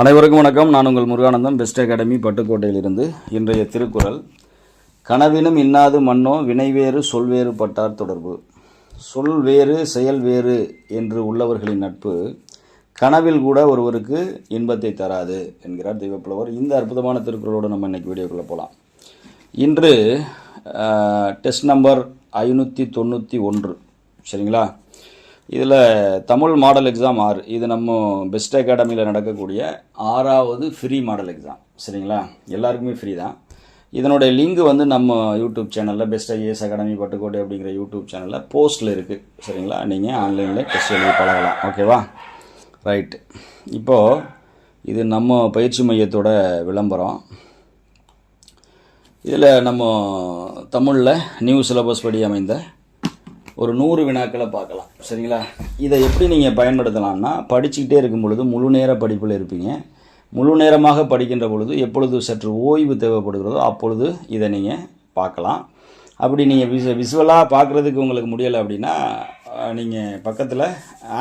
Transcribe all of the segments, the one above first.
அனைவருக்கும் வணக்கம். நான் உங்கள் முருகானந்தம். பெஸ்ட் அகாடமி பட்டுக்கோட்டையிலிருந்து இன்றைய திருக்குறள் கனவினும் இன்னாது மன்னோ வினைவேறு சொல்வேறு பட்டார் தொடர்பு சொல் வேறு செயல் வேறு என்று உள்ளவர்களின் நட்பு கனவில் கூட ஒருவருக்கு இன்பத்தை தராது என்கிறார் தெய்வப்புலவர். இந்த அற்புதமான திருக்குறளோடு நம்ம இன்றைக்கி வீடியோக்குள்ளே போகலாம் இன்று டெஸ்ட் நம்பர் ஐநூற்றி தொண்ணூற்றி ஒன்று. சரிங்களா? இதில் தமிழ் மாடல் எக்ஸாம் ஆறு. இது நம்ம பெஸ்ட் அகாடமியில் நடக்கக்கூடிய ஆறாவது ஃப்ரீ மாடல் எக்ஸாம் சரிங்களா? எல்லாருக்குமே ஃப்ரீ தான். இதனுடைய லிங்க் வந்து நம்ம யூடியூப் சேனலில் பெஸ்ட் ஐஏஎஸ் அகாடமி பட்டுக்கோட்டை அப்படிங்கிற யூடியூப் சேனலில் போஸ்ட்டில் இருக்குது சரிங்களா? நீங்கள் ஆன்லைனில் டெஸ்ட் எழுதி பழகலாம். ஓகேவா ரைட்டு இப்போது இது நம்ம பயிற்சி மையத்தோட விளம்பரம். இதில் நம்ம தமிழில் நியூ சிலபஸ் படி அமைந்த ஒரு நூறு வினாக்களை பார்க்கலாம். சரிங்களா? இதை எப்படி நீங்கள் பயன்படுத்தலாம்னா படிச்சுக்கிட்டே இருக்கும் பொழுது முழு நேர படிப்பில் இருப்பீங்க. முழு நேரமாக படிக்கின்ற பொழுது எப்பொழுது சற்று ஓய்வு தேவைப்படுகிறதோ அப்பொழுது இதை நீங்கள் பார்க்கலாம். அப்படி நீங்கள் விஸ் விசுவலாக பார்க்குறதுக்கு உங்களுக்கு முடியலை அப்படின்னா நீங்கள் பக்கத்தில்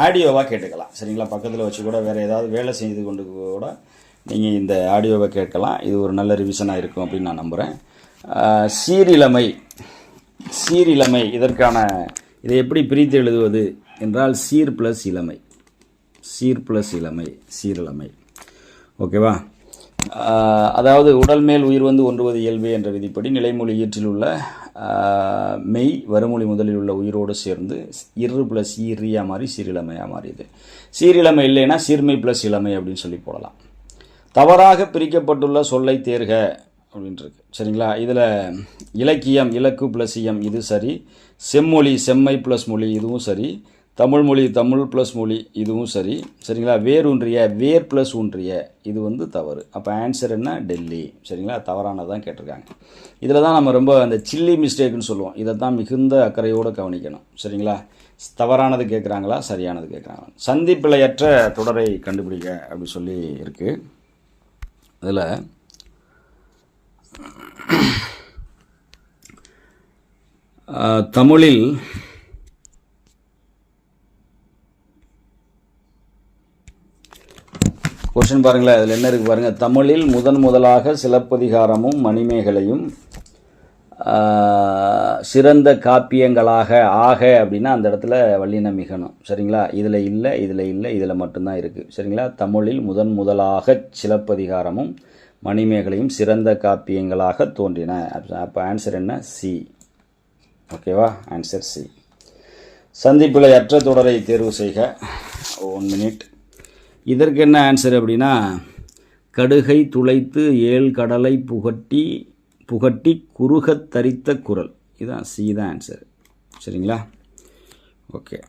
ஆடியோவாக கேட்டுக்கலாம். சரிங்களா? பக்கத்தில் வச்சு கூட வேறு ஏதாவது வேலை செய்து கொண்டு கூட நீங்கள் இந்த ஆடியோவை கேட்கலாம். இது ஒரு நல்ல ரிவிஷனாக இருக்கும் அப்படின்னு நான் நம்புகிறேன் சீரிலமை சீரிலமை இதற்கான இதை எப்படி பிரித்து எழுதுவது என்றால் சீர் ப்ளஸ் இளமை. சீர் ப்ளஸ் இளமை சீரிழமை ஓகேவா அதாவது உடல் மேல் உயிர் வந்து ஒன்றுவது இயல்பு என்ற விதிப்படி நிலைமொழி ஈற்றில் உள்ள மெய் வறுமொழி முதலில் உள்ள உயிரோடு சேர்ந்து இரு ப்ளஸ் ஈரியா மாறி சீரிழமையாக மாறியது. சீரிழமை இல்லைன்னா சீர்மை ப்ளஸ் இளமை அப்படின்னு சொல்லி போடலாம். தவறாக பிரிக்கப்பட்டுள்ள சொல்லை தேர்க அப்படின்ட்டுருக்கு. சரிங்களா? இதில் இலக்கியம் இலக்கு ப்ளஸ் இயம் இது சரி. செம்மொழி செம்மை ப்ளஸ் மொழி இதுவும் சரி. தமிழ் மொழி தமிழ் ப்ளஸ் மொழி இதுவும் சரி. சரிங்களா? வேரூன்றிய வேர் ப்ளஸ் ஒன்றிய இது வந்து தவறு. அப்போ ஆன்சர் என்ன? டெல்லி. சரிங்களா? தவறானதான் கேட்டிருக்காங்க. இதில் தான் நம்ம ரொம்ப அந்த சில்லி மிஸ்டேக்குன்னு சொல்லுவோம். இதை தான் மிகுந்த அக்கறையோடு கவனிக்கணும். சரிங்களா? தவறானது கேட்குறாங்களா? சரியானது கேட்குறாங்களா? சந்திப்பிழையற்ற தொடரை கண்டுபிடிக்க அப்படி சொல்லி இருக்குது அதில் தமிழில் கொஸ்டின் பாருங்களேன் அதில் என்ன இருக்குது பாருங்கள் தமிழில் முதன் முதலாக சிலப்பதிகாரமும் மணிமேகலையும் சிறந்த காப்பியங்களாக ஆக அப்படின்னா அந்த இடத்துல வள்ளின மிகணும் சரிங்களா? இதில் இல்லை இதில் இல்லை இதில் மட்டும்தான் இருக்குது சரிங்களா? தமிழில் முதன் முதலாக சிலப்பதிகாரமும் மணிமேகலையும் சிறந்த காப்பியங்களாக தோன்றின. அப்போ ஆன்சர் என்ன? சி ஓகேவா ஆன்சர் சி சந்திப்பில் அற்ற தொடரை தேர்வு செய்க. ஒன் மினிட் இதற்கு என்ன ஆன்சர் அப்படின்னா கடுகை துளைத்து ஏழ் கடலை புகட்டி புகட்டி குறுகத் தரித்த குரல். இதுதான் சி தான் ஆன்சர் சரிங்களா? ஓகே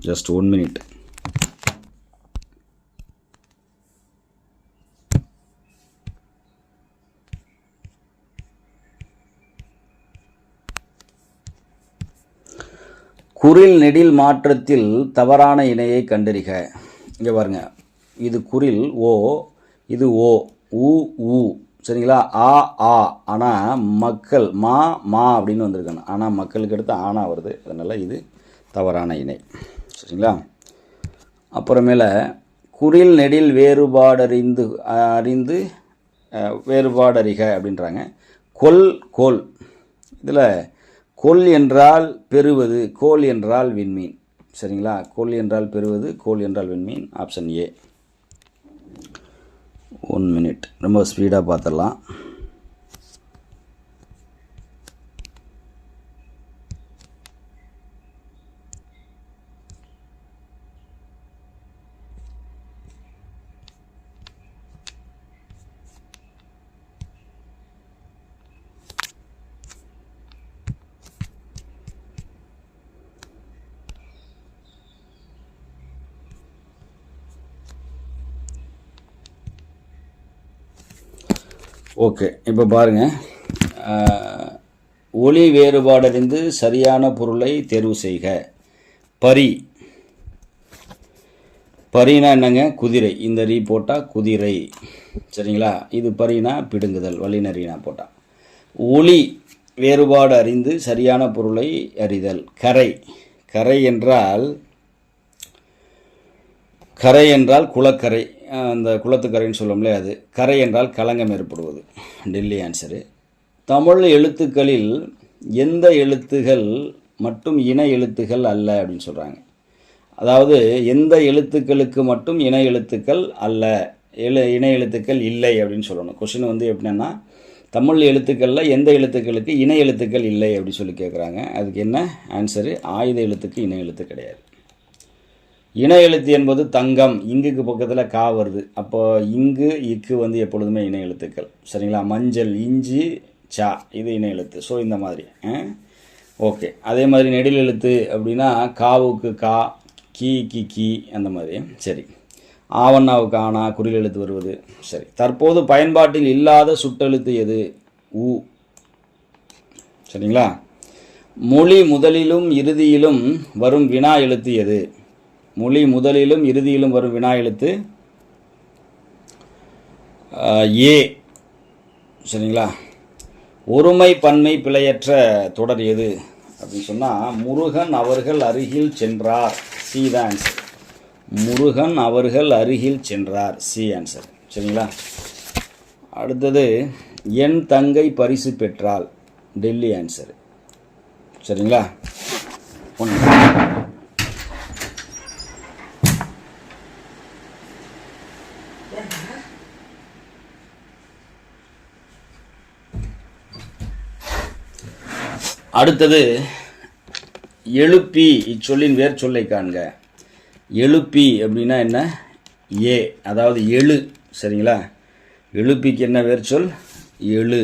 ஜஸ்ட் ஒன் மினிட் குரில் நெடில் மாற்றத்தில் தவறான இணையை கண்டறிக. இங்கே பாருங்க. இது குரில் ஓ இது ஓ உ ஊ சரிங்களா? ஆ ஆ. ஆனால் மக்கள் மா மா அப்படின்னு வந்திருக்கணும். ஆனால் மக்களுக்கு அடுத்து ஆனா வருது. அதனால் இது தவறான இணை. சரிங்களா? அப்புறமேல குரில் நெடில் வேறுபாடறிந்து அறிந்து வேறுபாடறிக அப்படின்றாங்க. கொல் கோல். இதில் கொல் என்றால் பெறுவது கோல் என்றால் விண்மீன். சரிங்களா? கொல் என்றால் பெறுவது கோல் என்றால் விண்மீன். Option A one minute. ரொம்ப ஸ்பீடாக பார்த்துடலாம். ஓகே இப்போ பாருங்கள் ஒளி வேறுபாடறிந்து சரியான பொருளை தேர்வு செய்க. பரி. பரினா என்னங்க? குதிரை. இந்த ரீ போட்டால் குதிரை. சரிங்களா? இது பரினா பிடுங்குதல் வல்லினரினா போட்டால் ஒளி வேறுபாடு அறிந்து சரியான பொருளை அறிதல். கரை. கரை என்றால் கரை என்றால் குளக்கரை. அந்த குளத்துக்கரைன்னு சொல்லுவோம்லே அது கரை என்றால் களங்கம் ஏற்படுவது. டெல்லி ஆன்சரு தமிழ் எழுத்துக்களில் எந்த எழுத்துகள் மட்டும் இன எழுத்துகள் அல்ல அப்படின்னு சொல்கிறாங்க அதாவது எந்த எழுத்துக்களுக்கு மட்டும் இன எழுத்துக்கள் அல்ல எழு இன எழுத்துக்கள் இல்லை அப்படின்னு சொல்லணும். கொஷின் வந்து எப்படின்னா தமிழ் எழுத்துக்களில் எந்த எழுத்துக்களுக்கு இன எழுத்துக்கள் இல்லை அப்படின்னு சொல்லி கேட்குறாங்க அதுக்கு என்ன? ஆன்சரு ஆயுத எழுத்துக்கு இன எழுத்து கிடையாது. இன எழுத்து என்பது தங்கம். இங்குக்கு பக்கத்தில் கா வருது. அப்போ இங்கு இக்கு வந்து எப்பொழுதுமே இன எழுத்துக்கள். சரிங்களா? மஞ்சள் இஞ்சி சா. இது இன எழுத்து. ஸோ இந்த மாதிரி. ஓகே. அதே மாதிரி நெடில் எழுத்து அப்படின்னா காவுக்கு கா கீ கி கி அந்த மாதிரி. சரி. ஆவண்ணாவுக்கு ஆனா குறில் எழுத்து வருவது. சரி. தற்போது பயன்பாட்டில் இல்லாத சுட்டெழுத்து எது? உ. சரிங்களா? மொழி முதலிலும் இறுதியிலும் வரும் வினா எழுத்து எது? மொழி முதலிலும் இறுதியிலும் வரும் வினா எழுத்து ஏ சரிங்களா? ஒருமை பன்மை பிழையற்ற தொடர் எது? அப்படின்னு சொன்னால் முருகன் அவர்கள் அருகில் சென்றார். சி தான் ஆன்சர் முருகன் அவர்கள் அருகில் சென்றார். சி ஆன்சர் சரிங்களா? அடுத்தது என் தங்கை பரிசு பெற்றால் டெல்லி ஆன்சர் சரிங்களா? ஒன்று அடுத்தது எழுப்பி இச்சொல்லின் வேர் சொல்லை காண்க. எழுப்பி அப்படின்னா என்ன? ஏ அதாவது எழு சரிங்களா? எழுப்பிக்கு என்ன வேர் சொல்? எழு.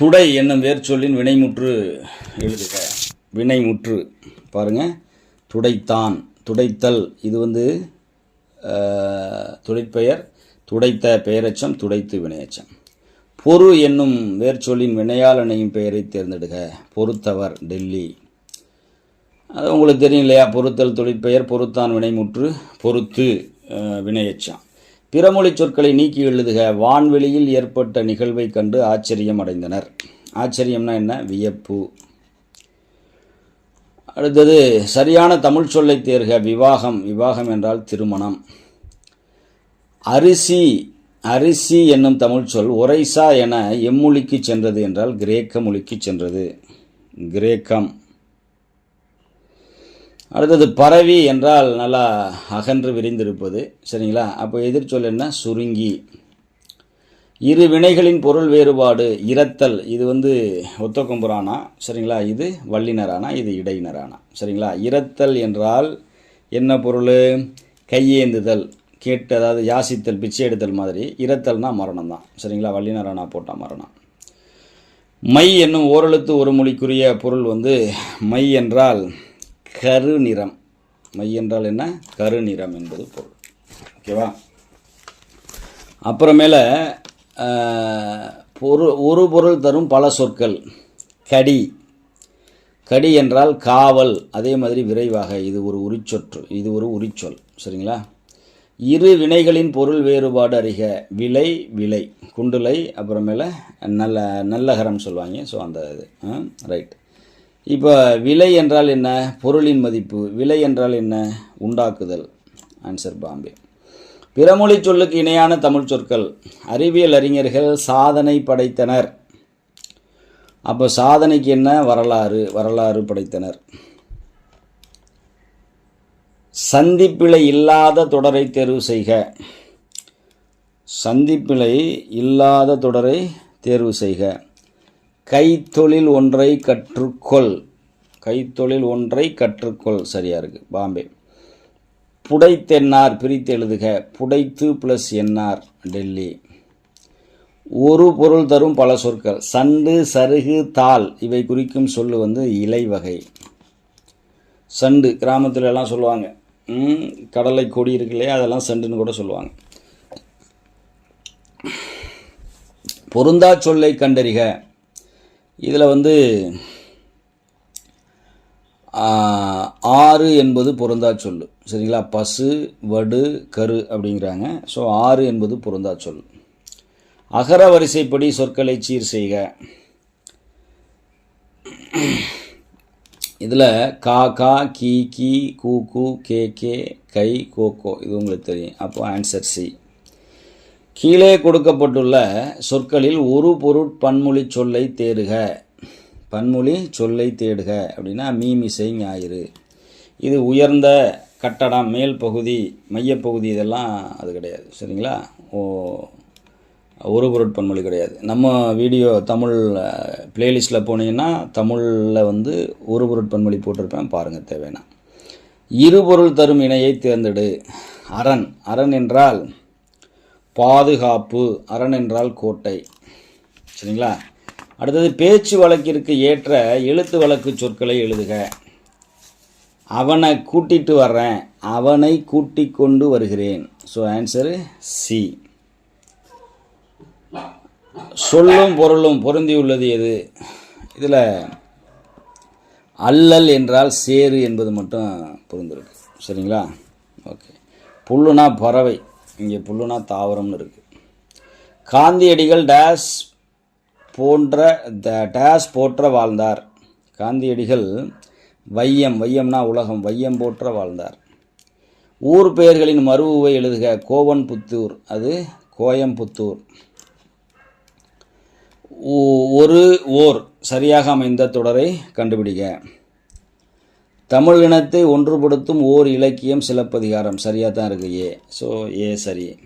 துடை என்னும் வேர் சொல்லின் வினைமுற்று எழுதுக. வினைமுற்று பாருங்கள் துடைத்தான் துடைத்தல் இது வந்து துடைப்பெயர். துடைத்த பெயரச்சம் துடைத்து வினையச்சம். பொறு என்னும் வேர்ச்சொல்லின் வினையால் இணையும் பெயரை தேர்ந்தெடுக. பொறுத்தவர் டெல்லி. அது உங்களுக்கு தெரியும் இல்லையா? பொறுத்தல் தொழிற்பெயர் பொறுத்தான் வினைமுற்று பொறுத்து வினையச்சான் பிறமொழி சொற்களை நீக்கி எழுதுக. வான்வெளியில் ஏற்பட்ட நிகழ்வை கண்டு ஆச்சரியம் அடைந்தனர். ஆச்சரியம்னா என்ன? வியப்பு. அடுத்தது சரியான தமிழ் சொல்லை தேர்க. விவாகம். விவாகம் என்றால் திருமணம். அரிசி அரிசி என்னும் தமிழ் சொல் ஒரைசா என எம்மொழிக்கு சென்றது என்றால் கிரேக்க மொழிக்கு சென்றது. கிரேக்கம். அடுத்தது பரவி என்றால் நல்லா அகன்று விரிந்திருப்பது. சரிங்களா? அப்போ எதிர்ச்சொல் என்ன? சுருங்கி. இரு வினைகளின் பொருள் வேறுபாடு இரத்தல். இது வந்து ஒத்தக்கொம்புரானா சரிங்களா? இது வல்லினரானா? இது இடையினரானா? சரிங்களா? இரத்தல் என்றால் என்ன பொருள்? கையேந்துதல். கேட்டு அதாவது யாசித்தல் பிச்சை எடுத்தல் மாதிரி இரத்தல்னா மரணம் தான் சரிங்களா? வல்லினரானா போட்டால் மரணம். மை என்னும் ஓரெழுத்து ஒரு மொழிக்குரிய பொருள் வந்து மை என்றால் கருநிறம். மை என்றால் என்ன? கருநிறம் என்பது பொருள். ஓகேவா? அப்புறமேல பொரு ஒரு பொருள் தரும் பல சொற்கள். கடி. கடி என்றால் காவல். அதே மாதிரி விரைவாக. இது ஒரு உரிச்சொற்று. இது ஒரு உரிச்சொல். சரிங்களா? இரு வினைகளின் பொருள் வேறுபாடு அறிக. விலை விலை. குண்டுலை அப்புறமேல நல்ல நல்லகரம் சொல்லுவாங்க. ஸோ அந்த இது. ரைட் இப்போ விலை என்றால் என்ன? பொருளின் மதிப்பு. விலை என்றால் என்ன? உண்டாக்குதல். ஆன்சர் பாம்பே. பிறமொழி சொல்லுக்கு இணையான தமிழ் சொற்கள். அறிவியல் அறிஞர்கள் சாதனை படைத்தனர். அப்போ சாதனைக்கு என்ன? வரலாறு. வரலாறு படைத்தனர். சந்திப்பிழை இல்லாத தொடரை தேர்வு செய்க. சந்திப்பிழை இல்லாத தொடரை தேர்வு செய்க. கைத்தொழில் ஒன்றை கற்றுக்கொள். கைத்தொழில் ஒன்றை கற்றுக்கொள். சரியாக இருக்கு. பாம்பே. புடைத்தென்னார் பிரித்து எழுதுக. புடைத்து ப்ளஸ் என்னார். டெல்லி. ஒரு பொருள் தரும் பல சொற்கள். சண்டு சருகு தாள் இவை குறிக்கும் சொல்லு வந்து இலை வகை. சண்டு கிராமத்திலெல்லாம் சொல்லுவாங்க. கடலை கொடி இருக்கு இல்லையா அதெல்லாம் செண்டுன்னு கூட சொல்லுவாங்க. பொருந்தா சொல்லை கண்டறிக. இதில் வந்து ஆறு என்பது பொருந்தா சொல்லு. சரிங்களா? பசு வடு கரு அப்படிங்கிறாங்க. ஸோ ஆறு என்பது பொருந்தா சொல் அகர வரிசைப்படி சொற்களை சீர் செய்க. இதில் கா கா கி கி கூ கூ கே கே கை கோ கோ இது உங்களுக்கு தெரியும். அப்போ ஆன்சர் சி கீழே கொடுக்கப்பட்டுள்ள சொற்களில் ஒரு பொருட் பன்மொழி சொல்லை தேடுக. பன்மொழி சொல்லை தேடுக அப்படின்னா மீமிசை ஞாயிறு. இது உயர்ந்த கட்டடம் மேல் பகுதி மையப்பகுதி இதெல்லாம் அது கிடையாது. சரிங்களா? ஓ ஒரு பொருட் பன்மொழி கிடையாது. நம்ம வீடியோ தமிழ் பிளேலிஸ்ட்டில் போனீங்கன்னா தமிழில் வந்து ஒரு பொருட் பன்மொழி போட்டிருப்பேன். பாருங்கள் தேவைன்னா. இருபொருள் தரும் இணையை தேர்ந்தெடு. அரண். அரண் என்றால் பாதுகாப்பு. அரண் என்றால் கோட்டை. சரிங்களா? அடுத்தது பேச்சு வழக்கிற்கு ஏற்ற எழுத்து வழக்கு சொற்களை எழுதுக. அவனை கூட்டிட்டு வர்றேன். அவனை கூட்டிக் கொண்டு வருகிறேன். ஸோ ஆன்சரு சி சொல்லும் பொருளும் பொருந்தியுள்ளது எது? இதில் அல்லல் என்றால் சேரு என்பது மட்டும் பொருந்திருக்கு. சரிங்களா? ஓகே. புல்லுனா பறவை இங்கே புல்லுனா தாவரம்னு இருக்குது காந்தியடிகள் டேஸ் போன்ற த டேஸ் போற்ற வாழ்ந்தார். காந்தியடிகள் வையம் வையம்னா உலகம் வையம் போற்ற வாழ்ந்தார். ஊர் பெயர்களின் மறுவை எழுதுக. கோவன்புத்தூர் அது கோயம்புத்தூர். ஒரு ஓர் சரியாக அமைந்த தொடரை கண்டுபிடிக்க தமிழ் இனத்தை ஒன்றுபடுத்தும் ஓர் இலக்கியம் சிலப்பதிகாரம். சரியாக தான் இருக்கு ஏ ஸோ ஏ சரி.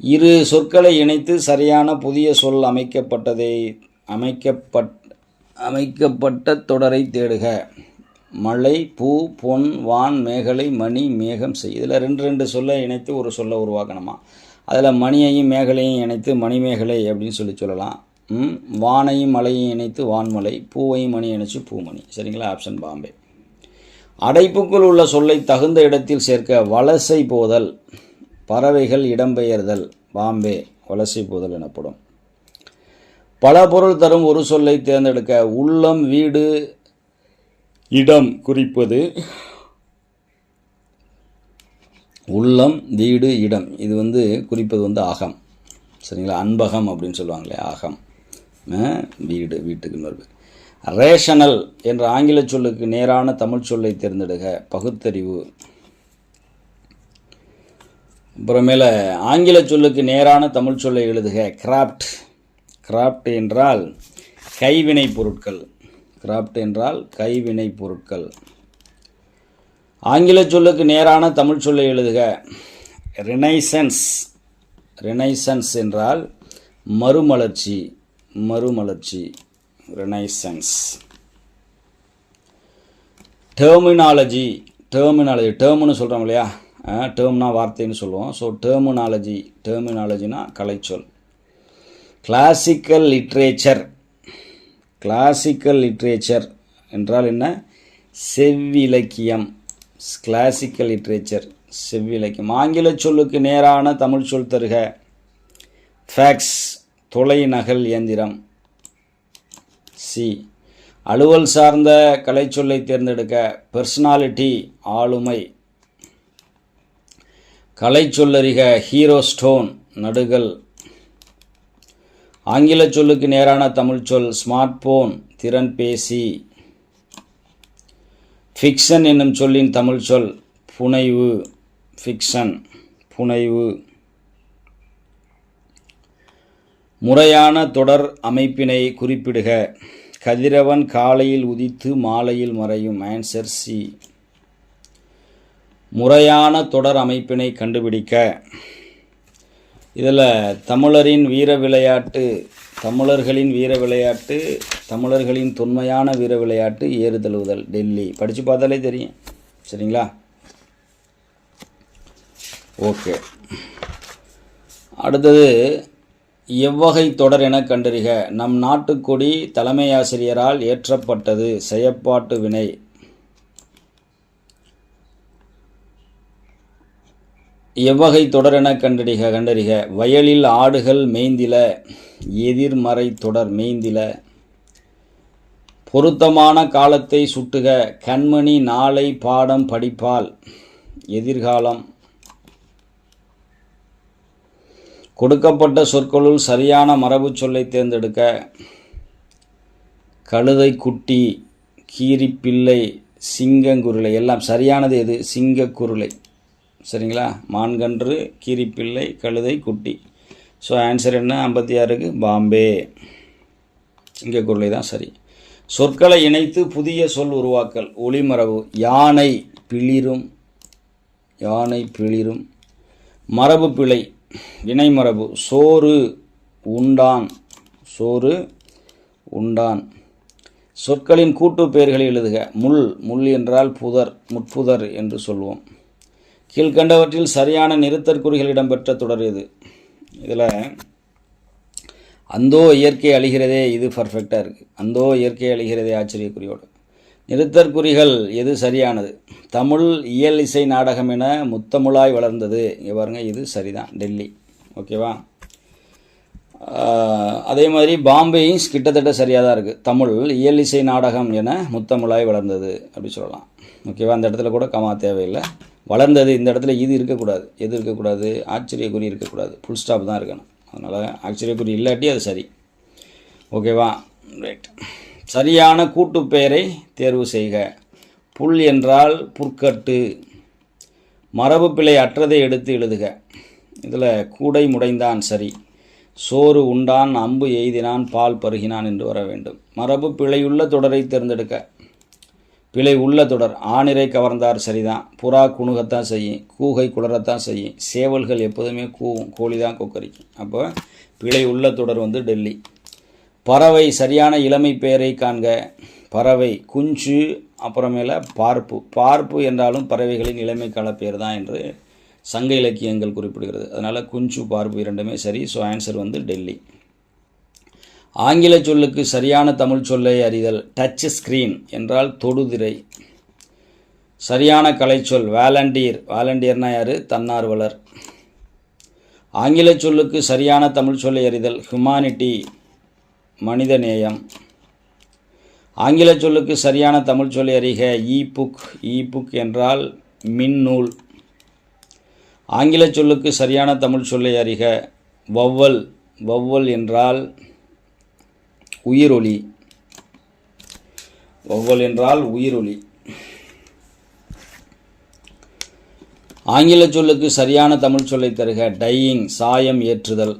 இரு சொற்களை இணைத்து சரியான புதிய சொல் அமைக்கப்பட்டதை அமைக்கப்பட் அமைக்கப்பட்ட தொடரை தேடுக. மழை பூ பொன் வான் மேகலை மணி மேகம் செய். இதில் ரெண்டு ரெண்டு சொல்லை இணைத்து ஒரு சொல்லை உருவாக்கணுமா? அதில் மணியையும் மேகலையும் இணைத்து மணிமேகலை அப்படின்னு சொல்லி சொல்லலாம். வானையும் மலையும் இணைத்து வான்மலை பூவையும் மணி இணைச்சு பூமணி. சரிங்களா? ஆப்ஷன் பாம்பே. அடைப்புக்குள் உள்ள சொல்லை தகுந்த இடத்தில் சேர்க்க வலசை போதல் பறவைகள் இடம்பெயர்தல். பாம்பே வலசை போதல் எனப்படும். பல பொருள் தரும் ஒரு சொல்லை தேர்ந்தெடுக்க உள்ளம் வீடு இடம் குறிப்பது உள்ளம் வீடு இடம். இது வந்து குறிப்பது வந்து அகம். சரிங்களா? அன்பகம் அப்படின்னு சொல்லுவாங்களே அகம். வீடு வீட்டுக்கு இன்னொரு ரேஷனல் என்ற ஆங்கில சொல்லுக்கு நேரான தமிழ் சொல்லை தேர்ந்தெடுக. பகுத்தறிவு. அப்புறமேல ஆங்கில சொல்லுக்கு நேரான தமிழ் சொல்லை எழுதுக. கிராஃப்ட் கிராஃப்ட் என்றால் கைவினை பொருட்கள். கிராஃப்ட் என்றால் கைவினை பொருட்கள். ஆங்கில சொல்லுக்கு நேரான தமிழ் சொல்லை எழுதுக. ரினைசன்ஸ் ரினைசன்ஸ் என்றால் மறுமலர்ச்சி. மறுமலர்ச்சி ரெனைசன்ஸ் டெர்மினாலஜி டெர்மினாலஜி டேர்ம்னு சொல்கிறோம் இல்லையா? டேர்ம்னா வார்த்தைன்னு சொல்லுவோம். ஸோ டேர்மினாலஜி டேர்மினாலஜினா கலைச்சொல். கிளாசிக்கல் லிட்ரேச்சர் கிளாசிக்கல் லிட்ரேச்சர் என்றால் என்ன? செவ்விலக்கியம். கிளாசிக்கல் லிட்ரேச்சர் செவ்விலக்கியம். ஆங்கில சொல்லுக்கு நேரான தமிழ் சொல் தருக. ஃபேக்ஸ் துளை நகல் இயந்திரம். சி அலுவல் சார்ந்த கலைச்சொல்லை தேர்ந்தெடுக்க பர்சனாலிட்டி ஆளுமை. கலைச்சொல்லறிக ஹீரோ ஸ்டோன் நடுகள் ஆங்கில சொல்லுக்கு நேரான தமிழ் சொல் ஸ்மார்ட் போன் திறன் பேசி. ஃபிக்ஷன் என்னும் சொல்லின் தமிழ் சொல் புனைவு. ஃபிக்ஷன் புனைவு. முறையான தொடர் அமைப்பினை குறிப்பிடுக. கதிரவன் காலையில் உதித்து மாலையில் மறையும் ஆன்சர் சி முறையான தொடர் அமைப்பினை கண்டுபிடிக்க. இதில் தமிழரின் வீர விளையாட்டு தமிழர்களின் வீர விளையாட்டு தமிழர்களின் தொன்மையான வீர விளையாட்டு ஏறு தழுவுதல் டெல்லி. படித்து பார்த்தாலே தெரியும். சரிங்களா? ஓகே. அடுத்தது எவ்வகை தொடர் என கண்டறிக. நம் நாட்டுக்கொடி தலைமையாசிரியரால் ஏற்றப்பட்டது செயற்பாட்டு வினை. எவ்வகை தொடர் என கண்டறிக கண்டறிக. வயலில் ஆடுகள் மேய்ந்தில எதிர்மறை தொடர் மேய்ந்தில. பொருத்தமான காலத்தை சுட்டுக. கண்மணி நாளை பாடம் படிப்பால் எதிர்காலம். கொடுக்கப்பட்ட சொற்களுள் சரியான மரபுச் சொல்லை தேர்ந்தெடுக்க கழுதை குட்டி கீரிப்பிள்ளை சிங்கங்குருளை எல்லாம் சரியானது எது? சிங்கக்குருளை. சரிங்களா? மான்கன்று கீரிப்பிள்ளை கழுதை குட்டி. ஸோ ஆன்சர் என்ன? ஐம்பத்தி ஆறுக்கு பாம்பே. சிங்கக்குருளை தான் சரி. சொற்களை இணைத்து புதிய சொல் உருவாக்கல். ஒளிமரபு. யானை பிளிரும். யானை பிளிரும். மரபு பிழை. வினைமரபு சோறு உண்டான். சோறு உண்டான். சொற்களின் கூட்டு பெயர்களை எழுதுக. முள். முள் என்றால் புதர் முட்புதர் என்று சொல்வோம். கீழ்கண்டவற்றில் சரியான நிறுத்தற்குறிகள் இடம்பெற்ற தொடர் இது இதில் அந்தோ இயற்கை அழிகிறதே இது பர்ஃபெக்டாக இருக்குது அந்தோ இயற்கை அழிகிறதே ஆச்சரியக்குறியோடு. நிறுத்தற்குறிகள் எது சரியானது? தமிழ் இயல் இசை நாடகம் என முத்தமிழாய் வளர்ந்தது. இங்கே பாருங்க இது சரிதான். டெல்லி. ஓகேவா? அதே மாதிரி பாம்பேயும் கிட்டத்தட்ட சரியாக தான் இருக்குது தமிழ் இயல் இசை நாடகம் என முத்தமிழாய் வளர்ந்தது அப்படி சொல்லலாம். ஓகேவா? அந்த இடத்துல கூட கமா தேவையில்லை. வளர்ந்தது இந்த இடத்துல இது இருக்கக்கூடாது. எது இருக்கக்கூடாது? ஆச்சரியக்குறி இருக்கக்கூடாது. ஃபுல் ஸ்டாப் தான் இருக்கணும். அதனால் ஆச்சரியக்குறி இல்லாட்டி அது சரி. ஓகேவா? ரைட் சரியான கூட்டுப்பெயரை தேர்வு செய்க. புல் என்றால் புற்கட்டு. மரபு பிழை அற்றதை எடுத்து எழுதுக. இதில் கூடை முடைந்தான் சரி. சோறு உண்டான் அம்பு எய்தினான் பால் பருகினான் என்று வர வேண்டும். மரபு பிழையுள்ள தொடரை தேர்ந்தெடுக்க. பிழை உள்ள தொடர் ஆணிரை கவர்ந்தார் சரிதான். புறா குணுகத்தான் செய்யும் கூகை குளரத்தான் செய்யும் சேவல்கள் எப்போதுமே கூவும் கோழி தான் கொக்கரிக்கும். அப்போ பிழை உள்ள தொடர் வந்து டெல்லி. பறவை சரியான இளமை பெயரை காண்க. பறவை குஞ்சு அப்புறமேல பார்ப்பு. பார்ப்பு என்றாலும் பறவைகளின் இளமை கால பெயர் தான் என்று சங்க இலக்கியங்கள் குறிப்பிடுகிறது. அதனால் குஞ்சு பார்ப்பு இரண்டுமே சரி. ஸோ ஆன்சர் வந்து டெல்லி. ஆங்கில சொல்லுக்கு சரியான தமிழ் சொல்லை அறிதல். டச் ஸ்க்ரீன் என்றால் தொடுதிரை. சரியான கலைச்சொல். வாலண்டியர் வாலண்டியர்னா யார்? தன்னார்வலர். ஆங்கில சொல்லுக்கு சரியான தமிழ் சொல்லை அறிதல். ஹியூமானிட்டி மனிதநேயம் ஆங்கில சொல்லுக்கு சரியான தமிழ் சொல்லை அறிக இ புக் இ புக் என்றால் மின்னூல் ஆங்கில சொல்லுக்கு சரியான தமிழ் சொல்லை அறிக வௌவல் வௌவல் என்றால் உயிரொலி. வௌவல் என்றால் உயிரொலி. ஆங்கில சொல்லுக்கு சரியான தமிழ் சொல்லை தருக டையிங் சாயம் ஏற்றுதல்.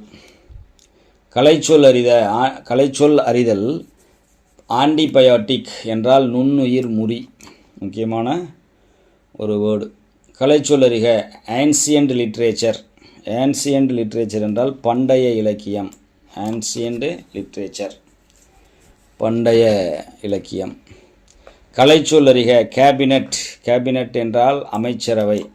கலைச்சொல் அறித ஆ- கலைச்சொல் அறிதல் ஆன்டிபயோட்டிக் என்றால் நுண்ணுயிர் முறி முக்கியமான ஒரு வேர்டு. கலைச்சொல் அறிக ஆன்சியன்ட் லிட்ரேச்சர். ஆன்சியண்ட் லிட்ரேச்சர் என்றால் பண்டைய இலக்கியம். Ancient literature. பண்டைய இலக்கியம். கலைச்சொல் அறிக கேபினட். கேபினட் என்றால் அமைச்சரவை.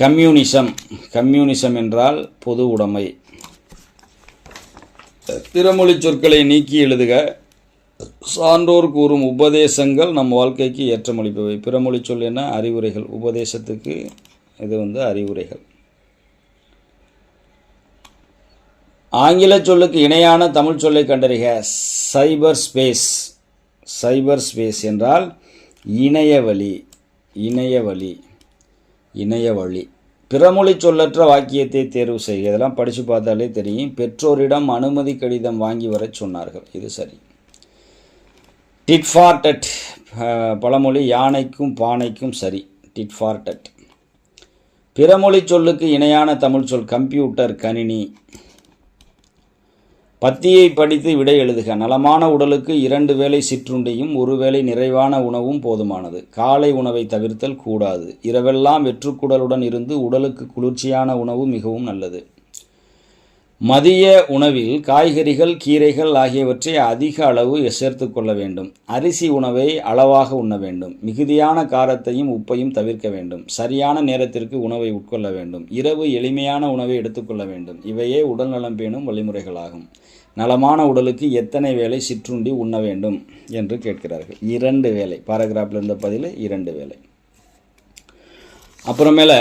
கம்யூனிசம். கம்யூனிசம் என்றால் பொது உடைமை. பிறமொழி சொற்களை நீக்கி எழுதுக. சான்றோர் கூறும் உபதேசங்கள் நம் வாழ்க்கைக்கு ஏற்றமளிப்பவை. பிறமொழி சொல் என்ன? அறிவுரைகள். உபதேசத்துக்கு இது வந்து அறிவுரைகள். ஆங்கில சொல்லுக்கு இணையான தமிழ் சொல்லை கண்டறிக. சைபர் ஸ்பேஸ். சைபர் ஸ்பேஸ் என்றால் இணையவழி. இணையவழி. இணைய வழி. பிறமொழி சொல்லற்ற வாக்கியத்தை தேர்வு செய்க. இதெல்லாம் படித்து பார்த்தாலே தெரியும். பெற்றோரிடம் அனுமதி கடிதம் வாங்கி வரச் சொன்னார்கள். இது சரி. டிட் ஃபார் டட் பழமொழி யானைக்கும் பானைக்கும் சரி. டிட் ஃபார் டட் பிறமொழி சொல்லுக்கு இணையான தமிழ் சொல் கம்ப்யூட்டர் கணினி. பத்தியை படித்து விடை எழுதுக. நலமான உடலுக்கு இரண்டு வேளை சிற்றுண்டியும் ஒருவேளை நிறைவான உணவும் போதுமானது. காலை உணவை தவிர்த்தல் கூடாது. இரவெல்லாம் வெற்றுக்குடலுடன் இருந்து உடலுக்கு குளிர்ச்சியான உணவு மிகவும் நல்லது. மதிய உணவில் காய்கறிகள் கீரைகள் ஆகியவற்றை அதிக அளவு சேர்த்து கொள்ள வேண்டும். அரிசி உணவை அளவாக உண்ண வேண்டும். மிகுதியான காரத்தையும் உப்பையும் தவிர்க்க வேண்டும். சரியான நேரத்திற்கு உணவை உட்கொள்ள வேண்டும். இரவு எளிமையான உணவை எடுத்துக்கொள்ள வேண்டும். இவையே உடல்நலம் பேணும் வழிமுறைகளாகும். நலமான உடலுக்கு எத்தனை வேளை சிற்றுண்டி உண்ண வேண்டும் என்று கேட்கிறார்கள். இரண்டு வேளை. பாராகிராஃபில் இருந்த பதில் இரண்டு வேலை அப்புறமேல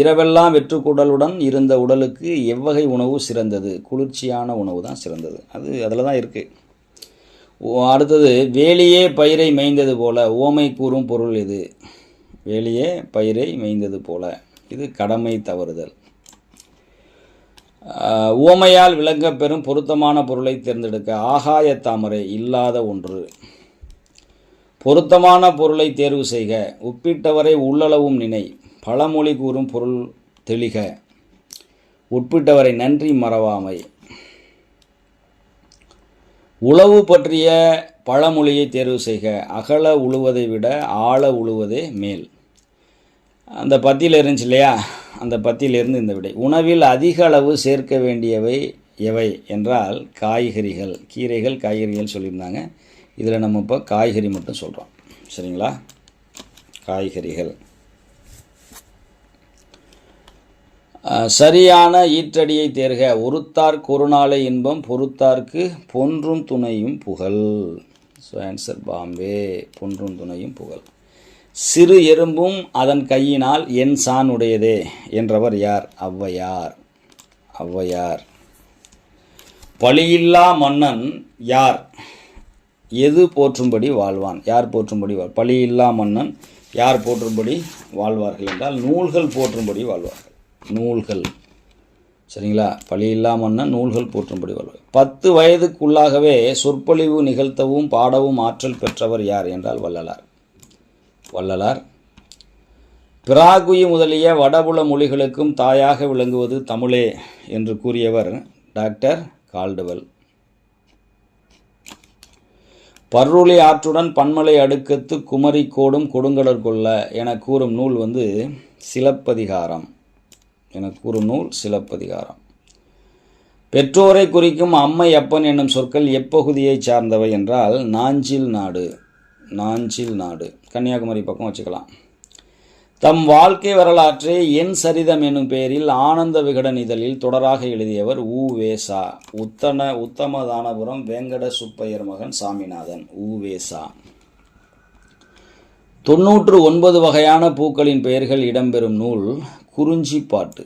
இரவெல்லாம் வெற்றுக்குடலுடன் இருந்த உடலுக்கு எவ்வகை உணவு சிறந்தது? குளிர்ச்சியான உணவு தான் சிறந்தது. அது அதில் தான் இருக்குது அடுத்தது வேலியே பயிரை மேய்ந்தது போல. ஓமை கூறும் பொருள் இது. வேலியே பயிரை மேய்ந்தது போல. இது கடமை தவறுதல். ஓமையால் விளங்க பெறும் பொருத்தமான பொருளை தேர்ந்தெடுக்க ஆகாய தாமரை இல்லாத ஒன்று. பொருத்தமான பொருளை தேர்வு செய்க. ஒப்பிட்டவரை உள்ளளவும் நினை. பழமொழி கூறும் பொருள் தெளிக உட்பிட்டவரை நன்றி மறவாமை. உளவு பற்றிய பழமொழியை தேர்வு செய்க அகல உழுவதை விட ஆழ உழுவதே மேல். அந்த பத்தியில் இருந்துச்சு இல்லையா? அந்த பத்தியிலிருந்து இந்த விடை. உணவில் அதிக அளவு சேர்க்க வேண்டியவை எவை என்றால் காய்கறிகள். கீரைகள் காய்கறிகள் சொல்லியிருந்தாங்க. இதில் நம்ம இப்போ காய்கறி மட்டும் சொல்கிறோம். சரிங்களா? காய்கறிகள். சரியான ஈற்றடியை தேர்க. ஒருத்தார் குறுநாளை இன்பம் பொறுத்தார்க்கு பொன்றும் துணையும் புகழ். So answer Bombay. பொன்றும் துணையும் புகழ். சிறு எறும்பும் அதன் கையினால் என் சான் உடையதே என்றவர் யார்? ஔவையார். ஔவையார். பழியில்லா மன்னன் யார்? எது போற்றும்படி வாழ்வான்? யார் போற்றும்படி வாழ்? பழியில்லா மன்னன் யார் போற்றும்படி வாழ்வார்கள் என்றால் நூல்கள் போற்றும்படி வாழ்வார்கள். நூல்கள். சரிங்களா? பழி இல்லாமன்னா நூல்கள் போற்றும்படி வாழ்வார் பத்து வயதுக்குள்ளாகவே சொற்பொழிவு நிகழ்த்தவும் பாடவும் ஆற்றல் பெற்றவர் யார் என்றால் வள்ளலார். வள்ளலார் பிராகுயி முதலிய வடபுல மொழிகளுக்கும் தாயாக விளங்குவது தமிழே என்று கூறியவர் டாக்டர் கால்டுவெல். பர்ருளி ஆற்றுடன் பன்மலை அடுக்கத்து குமரி கோடும் கொடுங்கடற் கொள்ள என கூறும் நூல் வந்து சிலப்பதிகாரம். என கூறும் நூல் சிலப்பதிகாரம். பெற்றோரை குறிக்கும் அம்மை அப்பன் என்னும் சொற்கள் எப்பகுதியை சார்ந்தவை என்றால் நாஞ்சில் நாடு நாஞ்சில் நாடு. கன்னியாகுமரி பக்கம் வச்சுக்கலாம். தம் வாழ்க்கை வரலாற்றை என் சரிதம் என்னும் பெயரில் ஆனந்த விகடன் இதழில் தொடராக எழுதியவர் உ. வேசா உத்தன உத்தமதானபுரம் வேங்கட சுப்பையர் மகன் சாமிநாதன். உ. வேசா தொன்னூற்று ஒன்பது வகையான பூக்களின் பெயர்கள் இடம்பெறும் நூல் குறிஞ்சி பாட்டு.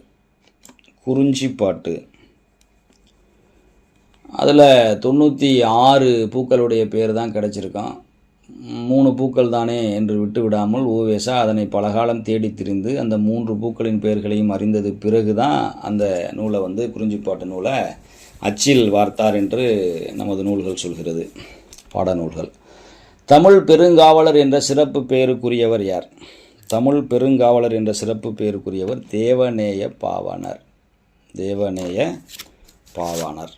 குறிஞ்சி பாட்டு. அதில் தொண்ணூற்றி ஆறு பூக்களுடைய பேர் தான் கிடச்சிருக்கான். மூணு பூக்கள் தானே என்று விட்டு விடாமல் ஓவேசா அதனை பலகாலம் தேடித் திரிந்து அந்த மூன்று பூக்களின் பெயர்களையும் அறிந்தது பிறகு தான் அந்த நூலை வந்து குறிஞ்சிப்பாட்டு நூலை அச்சில் வார்த்தார் என்று நமது நூல்கள் சொல்கிறது. பாடநூல்கள். தமிழ் பெருங்காவலர் என்ற சிறப்பு பெயருக்குரியவர் யார்? தமிழ் பெருங்காவலர் என்ற சிறப்பு பெயருக்குரியவர் தேவநேய பாவாணர். தேவநேய பாவாணர்.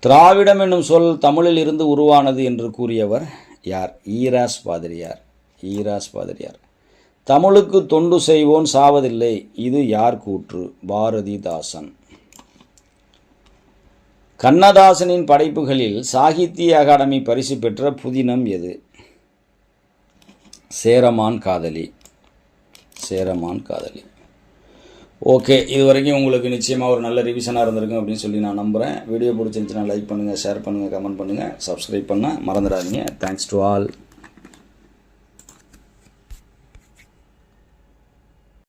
திராவிடம் என்னும் சொல் தமிழில் இருந்து உருவானது என்று கூறியவர் யார்? ஈராஸ் பாதிரியார். ஈராஸ் பாதிரியார். தமிழுக்கு தொண்டு செய்வோன் சாவதில்லை. இது யார் கூற்று? பாரதிதாசன். கண்ணதாசனின் படைப்புகளில் சாகித்ய அகாடமி பரிசு பெற்ற புதினம் எது? சேரமான் காதலி. சேரமான் காதலி. ஓகே இது வரைக்கும் உங்களுக்கு நிச்சயமாக ஒரு நல்ல ரிவிஷனாக இருந்திருக்கும் அப்படின்னு சொல்லி நான் நம்புகிறேன் வீடியோ பிடிச்சிருந்துச்சுன்னா லைக் பண்ணுங்கள் ஷேர் பண்ணுங்கள் கமெண்ட் பண்ணுங்கள் சப்ஸ்கிரைப் பண்ண மறந்துடாதீங்க. Thanks to all